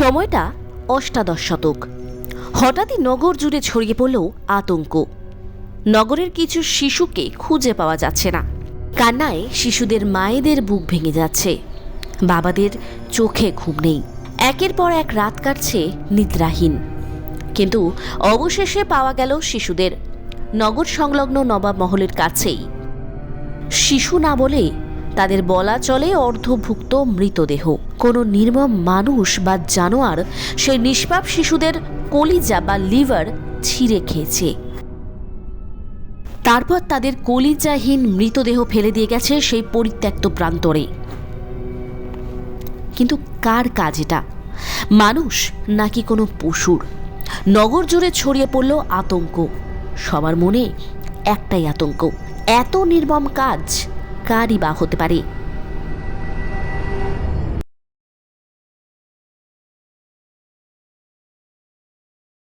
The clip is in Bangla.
সময়টা অষ্টাদশ শতক। হঠাৎই নগর জুড়ে ছড়িয়ে পড়ল আতঙ্ক। নগরের কিছু শিশুকে খুঁজে পাওয়া যাচ্ছে না। কান্নায় শিশুদের মায়েদের বুক ভেঙে যাচ্ছে। বাবাদের চোখে ঘুম নেই। একের পর এক রাত কাটছে নিদ্রাহীন। কিন্তু অবশেষে পাওয়া গেল শিশুদের। নগর সংলগ্ন নবাব মহলের কাছেই। শিশু না বলে তাদের বলা চলে অর্ধভুক্ত মৃতদেহ। কোনো নির্মম মানুষ বা জানোয়ার সেই নিষ্পাপ শিশুদের কলিজা বা লিভার ছিঁড়ে খেয়েছে। তারপর তাদের কলিজাহীন মৃতদেহ ফেলে দিয়ে গেছে সেই পরিত্যক্ত প্রান্তরে। কিন্তু কার কাজ এটা? মানুষ নাকি কোনো পশুর? নগর জুড়ে ছড়িয়ে পড়ল আতঙ্ক। সবার মনে একটাই আতঙ্ক, এত নির্মম কাজ। কারই বা হতে পারে।